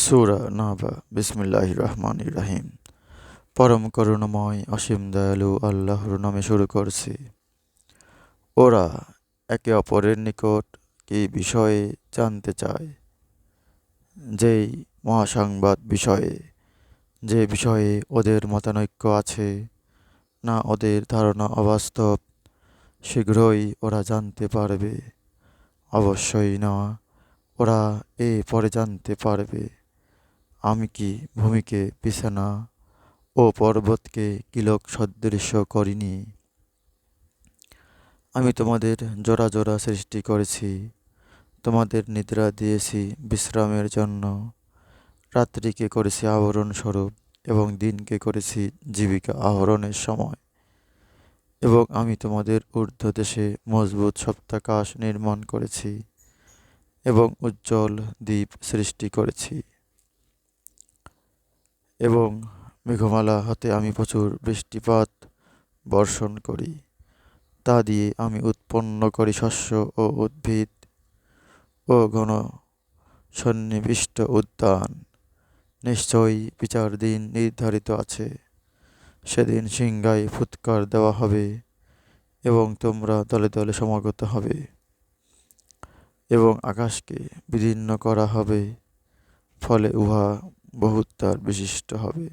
সুরা নাবা বিসমিল্লাহ রহমান রাহিম। পরম করুণময় অসীম দয়ালু আল্লাহর নামে শুরু করছি। ওরা একে অপরের নিকট কি বিষয়ে জানতে চায়? যেই মহাসংবাদ বিষয়ে, যে বিষয়ে ওদের মতানৈক্য আছে, না ওদের ধারণা অবাস্তব, শীঘ্রই ওরা জানতে পারবে। অবশ্যই না, ওরা এ পরে জানতে পারবে। আমি কি ভূমিকে, বিছানা ও পর্বতকে কিলক সদৃশ্য করিনি? আমি তোমাদের জোড়া জোড়া সৃষ্টি করেছি, তোমাদের নিদ্রা দিয়েছি বিশ্রামের জন্য। রাত্রিকে করেছি আবরণ স্বরূপ এবং দিনকে করেছি জীবিকা আহরণের সময়। এবং আমি তোমাদের ঊর্ধ্ব দেশে মজবুত সপ্তাকাশ নির্মাণ করেছি এবং উজ্জ্বল দ্বীপ সৃষ্টি করেছি। এবং মেঘমালা হাতে আমি প্রচুর বৃষ্টিপাত বর্ষণ করি। তা দিয়ে আমি উৎপন্ন করি শস্য ও উদ্ভিদ ও ঘন সন্নিবিষ্ট উদ্যান। নিশ্চয়ই বিচার দিন নির্ধারিত আছে। সেদিন সিংহায় ফুৎকার দেওয়া হবে এবং তোমরা দলে দলে সমাগত হবে এবং আকাশকে বিদীর্ণ করা হবে। ফলে উহা বহুত্বার বিশিষ্ট হবে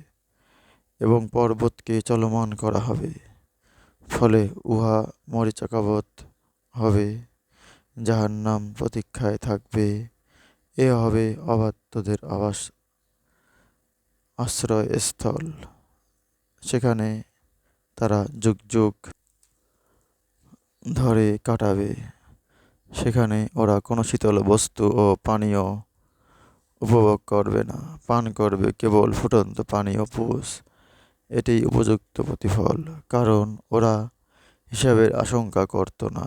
এবং পর্বতকে চলমান করা হবে। ফলে উহা মরিচাকাবত হবে, যাহার নাম প্রতীক্ষায় থাকবে। এ হবে অবাধ্যদের আবাস, আশ্রয়স্থল। সেখানে তারা যুগ যুগ ধরে কাটাবে। সেখানে ওরা কোনো শীতল বস্তু ও পানীয় উপভোগ করবে না, পান করবে কেবল ফুটন্ত পানি পুষ। এটি উপযুক্ত প্রতিফল, কারণ ওরা হিসাবের আশঙ্কা করত না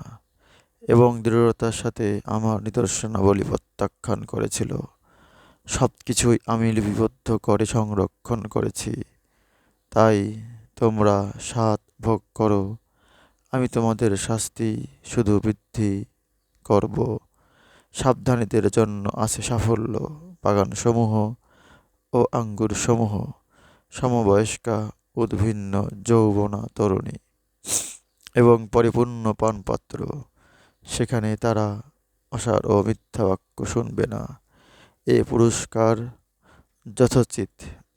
এবং দৃঢ়তার সাথে আমার নিদর্শনাবলী প্রত্যাখ্যান করেছিল। সব কিছুই আমি লিপিবদ্ধ করে সংরক্ষণ করেছি। তাই তোমরা সাত ভোগ করো, আমি তোমাদের শাস্তি শুধু বৃদ্ধি করব। সাবধানীদের জন্য আছে সাফল্য, বাগানসমূহ ও আঙ্গুরসমূহ। সমবয়স্কা, উদ্ভিন্ন, যৌবনা, তরুণী এবং পরিপূর্ণ পানপাত্র। সেখানে তারা অসার ও মিথ্যা বাক্য শুনবে না। এ পুরস্কার যথোচিত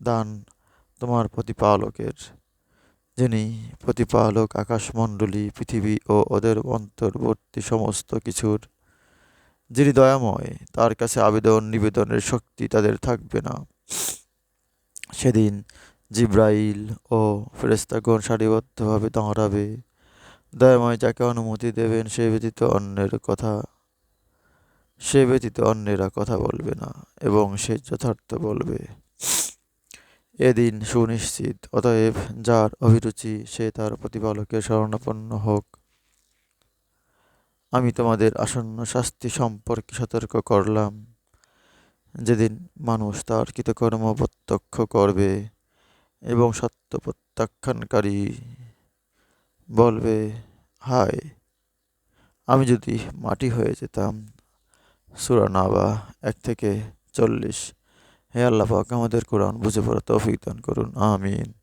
দান তোমার প্রতিপালকের, যিনি প্রতিপালক, আকাশমণ্ডলী, পৃথিবী ও ওদের অন্তর্বর্তী সমস্ত কিছুর যিনি দয়াময়, তার কাছে আবেদন, নিবেদনের শক্তি তাদের থাকবে না। সেদিন জিব্রাইল ও ফেরেস্তাগণ সারিবদ্ধভাবে দাঁড়াবে। দয়াময় যাকে অনুমতি দেবেন, সে ব্যতীত অন্যের কথা, সে ব্যতীত অন্যেরা কথা বলবে না এবং সে যথার্থ বলবে। এদিন সুনিশ্চিত, অতএব যার অভিরুচি, সে তার প্রতিপালকের শরণাপন্ন হোক। আমি তোমাদের আসন্ন শাস্তি সম্পর্কে সতর্ক করলাম। যেদিন মানুষ তার কৃতকর্ম প্রত্যক্ষ করবে এবং সত্য প্রত্যাখ্যানকারী বলবে, হায়, আমি যদি মাটি হয়ে যেতাম। সুরানাবা এক থেকে চল্লিশ। হে আল্লাহ আমাদের কোরআন বুঝে পড়া তৌফিক দান করুন। আমিন।